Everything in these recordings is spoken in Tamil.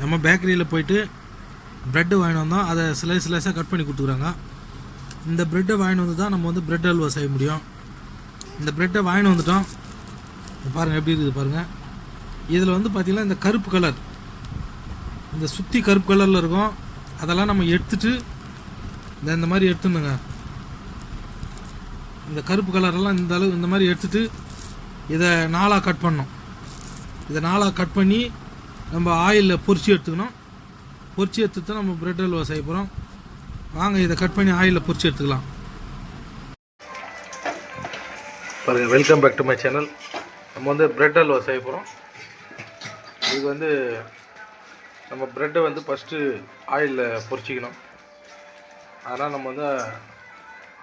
நம்ம பேக்கரியில் போயிட்டு ப்ரெட்டு வாங்கிட்டு வந்தோம் அதை ஸ்லைஸ் ஸ்லைஸாக கட் பண்ணி கொடுத்துக்குறாங்க. இந்த ப்ரெட்டை வாங்கிட்டு வந்து தான் நம்ம வந்து ப்ரெட் அல்வா செய்ய முடியும். இந்த ப்ரெட்டை வாங்கிட்டு வந்துட்டோம். பாருங்கள் எப்படி இருக்குது பாருங்கள் இதில் வந்து பார்த்திங்கன்னா இந்த கருப்பு கலர் இந்த சுற்றி கருப்பு கலரில் இருக்கும். அதெல்லாம் நம்ம எடுத்துட்டு இந்த இந்த மாதிரி எடுத்துணுங்க இந்த கருப்பு கலரெல்லாம் இந்த அளவு இந்த மாதிரி எடுத்துட்டு இதை நாளாக கட் பண்ணோம் இதை நாளாக கட் பண்ணி நம்ம ஆயிலில் பொரிச்சு எடுத்துக்கணும். பொரிச்சு எடுத்து தான் நம்ம பிரெட் அல்வா செய்ய போகிறோம் வாங்க இதை கட் பண்ணி ஆயிலில் பொரிச்சு எடுத்துக்கலாம். பாருங்கள் welcome back to my channel நம்ம வந்து பிரெட் அல்வா செய்ய போகிறோம் இது வந்து நம்ம ப்ரெட்டை வந்து ஃபஸ்ட்டு ஆயிலில் பொரிச்சிக்கணும் அதனால் நம்ம வந்து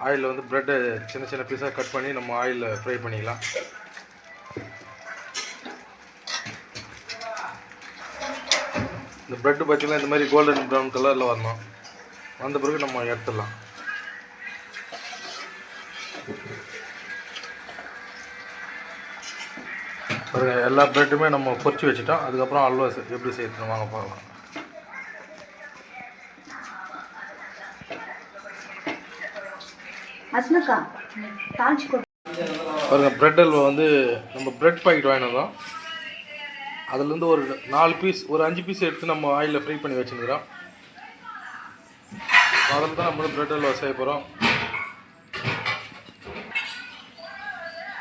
ஆயிலில் வந்து ப்ரெட்டை சின்ன சின்ன பீஸாக கட் பண்ணி நம்ம ஆயிலில் ஃப்ரை பண்ணிக்கலாம். இந்த ப்ரெட்டு பார்த்தீங்கன்னா இந்த மாதிரி கோல்டன் ப்ரௌன் கலரில் வரணும். வந்த பிறகு நம்ம எடுத்துடலாம். பாருங்க எல்லா ப்ரெட்டுமே நம்ம பொரிச்சு வச்சுட்டோம். அதுக்கப்புறம் அல்வா எப்படி செய்யணும் வாங்க பார்க்கலாம் அஸ்மக்கா தாளிச்சு கொடு. பாருங்க பிரெட் அல்வா வந்து நம்ம பிரெட் பாக்கெட் வந்தோம் அதுலேருந்து ஒரு நாலு பீஸ் ஒரு அஞ்சு பீஸ் எடுத்து நம்ம ஆயிலில் ஃப்ரை பண்ணி வச்சுருக்கிறோம் அதில் தான் நம்ம ப்ரெட் அல்வா செய்ய போகிறோம்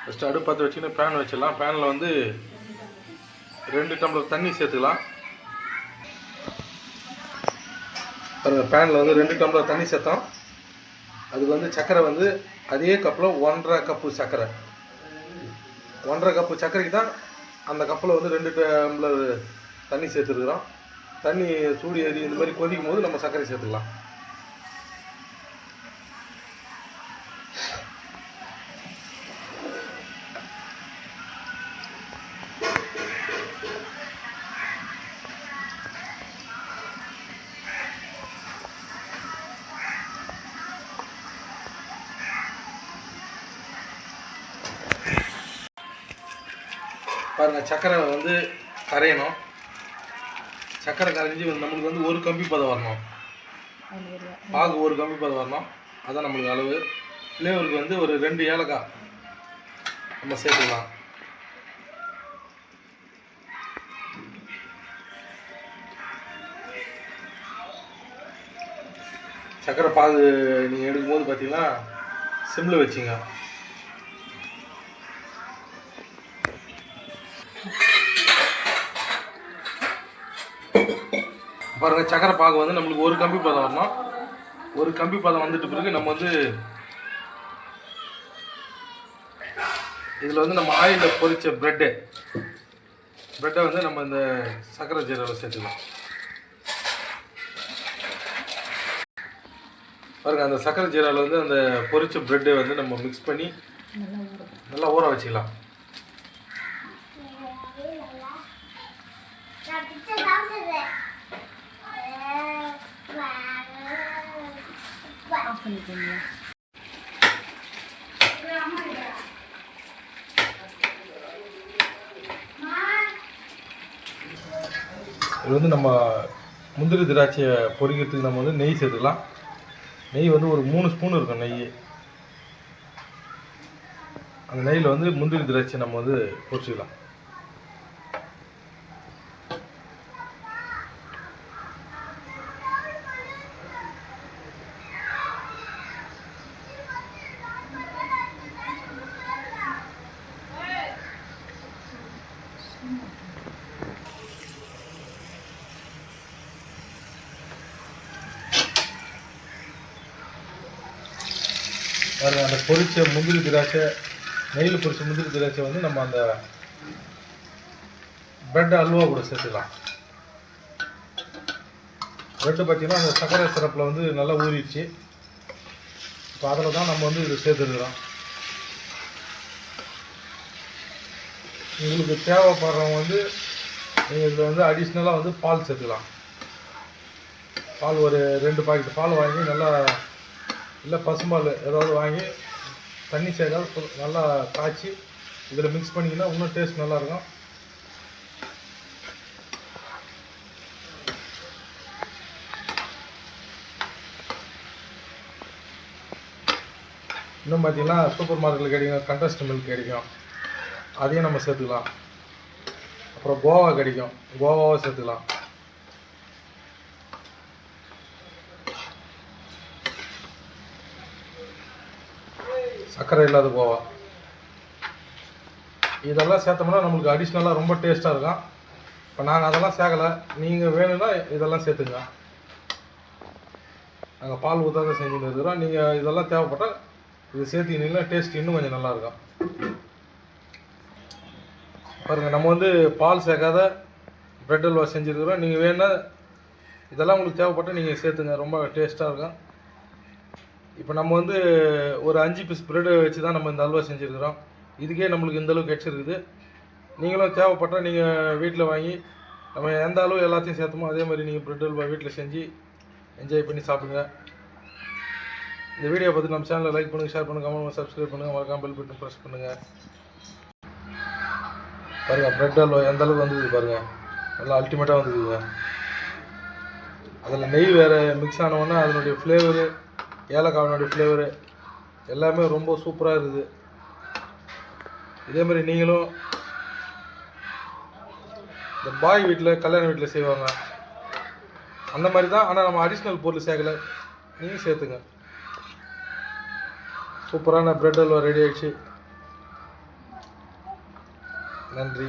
ஃபஸ்ட்டு அடுப்பு பார்த்து வச்சுக்கின்னு பேன் வச்சிடலாம். பேனில் வந்து ரெண்டு டம்ளர் தண்ணி சேர்த்துக்கலாம். பாருங்கள் பேனில் வந்து ரெண்டு டம்ளர் தண்ணி சேர்த்தோம். அதுக்கு வந்து சர்க்கரை வந்து அதே கப்பில் ஒன்றரை கப்பு சர்க்கரை ஒன்றரை கப்பு சர்க்கரைக்கு தான் அந்த கப்பில் வந்து ரெண்டு டம்ளர் தண்ணி சேர்த்துருக்குறோம் தண்ணி சூடு ஏறி இந்த மாதிரி கொதிக்கும் போது நம்ம சர்க்கரை சேர்த்துக்கலாம். பாருங்கள் சக்கரை வந்து கரையணும். சர்க்கரை கரைஞ்சி நம்மளுக்கு வந்து ஒரு கம்பி பதம் வரணும். பாகு ஒரு கம்பி பதம் வரணும். அதான் நம்மளுக்கு அளவு. ஃப்ளேவருக்கு வந்து ஒரு ரெண்டு ஏலக்காய் நம்ம சேர்த்துக்கலாம். சர்க்கரை பாகு நீங்கள் எடுக்கும்போது பார்த்தீங்கன்னா சிம்மில் வச்சிங்க. பாருங்க சக்கரை பாகு வந்து நம்மளுக்கு ஒரு கம்பி பதம் வரணும். ஒரு கம்பி பதம் வந்துட்டு பிறகு நம்ம வந்து இதில் வந்து நம்ம ஆயிலில் பொரித்த ப்ரெட்டு ப்ரெட்டை வந்து நம்ம இந்த சக்கரை ஜீராவில் சேர்த்துக்கலாம். பாருங்க அந்த சக்கரை ஜீராவில் வந்து அந்த பொரித்த ப்ரெட்டை வந்து நம்ம மிக்ஸ் பண்ணி நல்லா ஊற வச்சுக்கலாம். ஆஃப் பண்ணிக்கோங்க இது வந்து நம்ம முந்திரி திராட்சையை பொரிக்கிறதுக்கு நம்ம வந்து நெய் சேர்த்துக்கலாம். நெய் வந்து ஒரு மூணு ஸ்பூன் இருக்கும் நெய். அந்த நெய்யில் வந்து முந்திரி திராட்சை நம்ம வந்து பொறிச்சிக்கலாம் பாருங்க அந்த பொரிச்ச முந்திரி திராட்சை நெய்யில் பொரிச்ச முந்திரி திராட்சை வந்து நம்ம அந்த பிரெட் அல்வா கூட சேர்த்துக்கலாம். பிரெட்டு பார்த்தீங்கன்னா அந்த சர்க்கரை சிறப்பில் வந்து நல்லா ஊறிடுச்சு. இப்போ அதில் தான் நம்ம வந்து இது சேர்த்துருக்குறோம். உங்களுக்கு தேவைப்படுறவங்க வந்து நீங்கள் இதில் வந்து அடிஷ்னலாக வந்து பால் சேர்த்துக்கலாம். பால் ஒரு ரெண்டு பாக்கெட் பால் வாங்கி நல்லா இல்லை பசும்பால் ஏதாவது வாங்கி தண்ணி சேர்க்காத நல்லா காய்ச்சி இதில் மிக்ஸ் பண்ணிங்கன்னா இன்னும் டேஸ்ட் நல்லாயிருக்கும். இன்னும் பார்த்தீங்கன்னா சூப்பர் மார்க்கெட்டில் கிடைக்கும் கண்டஸ்ட் மில்க் கிடைக்கும். அதையும் நம்ம சேர்த்துக்கலாம். அப்புறம் கோவா கிடைக்கும். கோவாவை சேர்த்துக்கலாம். சர்க்கரை இல்லாத கோவா. இதெல்லாம் சேர்த்தோம்னா நம்மளுக்கு அடிஷ்னலாக ரொம்ப டேஸ்ட்டாக இருக்கும். இப்போ நாங்கள் அதெல்லாம் சேர்க்கலை. நீங்கள் வேணும்னா இதெல்லாம் சேர்த்துங்க நாங்கள் பால் ஊற்றாத செஞ்சுன்னு இருக்கிறோம் நீங்கள் இதெல்லாம் தேவைப்பட்டால் இது சேர்த்துக்கினீங்கன்னா டேஸ்ட் இன்னும் கொஞ்சம் நல்லாயிருக்கும் பாருங்கள் நம்ம வந்து பால் சேர்க்காத ப்ரெட் அல்வா செஞ்சுருக்குறோம். நீங்கள் வேணா இதெல்லாம் உங்களுக்கு தேவைப்பட்டால் நீங்கள் சேர்த்துங்க ரொம்ப டேஸ்ட்டாக இருக்கும். இப்போ நம்ம வந்து ஒரு அஞ்சு பீஸ் ப்ரெட் வச்சு தான் நம்ம இந்த அல்வா செஞ்சுருக்கிறோம். இதுக்கே நம்மளுக்கு இந்த அளவுக்கு கிடச்சிருக்குது நீங்களும் தேவைப்பட்டால் நீங்கள் வீட்டில் வாங்கி நம்ம எந்த அளவு எல்லாத்தையும் சேர்த்தோமோ அதே மாதிரி நீங்கள் ப்ரெட் அல்வா வீட்டில் செஞ்சு என்ஜாய் பண்ணி சாப்பிடுங்க. இந்த வீடியோ பார்த்து நம்ம சேனலை லைக் பண்ணுங்கள் ஷேர் பண்ணுங்கள் கமெண்ட் சப்ஸ்கிரைப் பண்ணுங்கள் மறக்காம பெல் பட்டன் ப்ரெஸ் பண்ணுங்கள் பாருங்கள் ப்ரெட் அல்வா எந்த அளவுக்கு வந்தது பாருங்கள் நல்லா அல்டிமேட்டாக வந்துக்குதுங்க அதில் நெய் வேறு மிக்ஸ் ஆனவொன்னே அதனுடைய ஃப்ளேவரு ஏலக்காவினுடைய ஃப்ளேவரு எல்லாமே ரொம்ப சூப்பராக இருக்குது. இதே மாதிரி நீங்களும் இந்த பாய் வீட்டில் கல்யாண வீட்டில் செய்வாங்க. அந்த மாதிரி தான் ஆனால் நம்ம அடிஷ்னல் பொருள் சேர்க்கல. நீங்கள் சேர்த்துங்க. சூப்பரான பிரெட் அல்வா ரெடி ஆயிடுச்சு. நன்றி.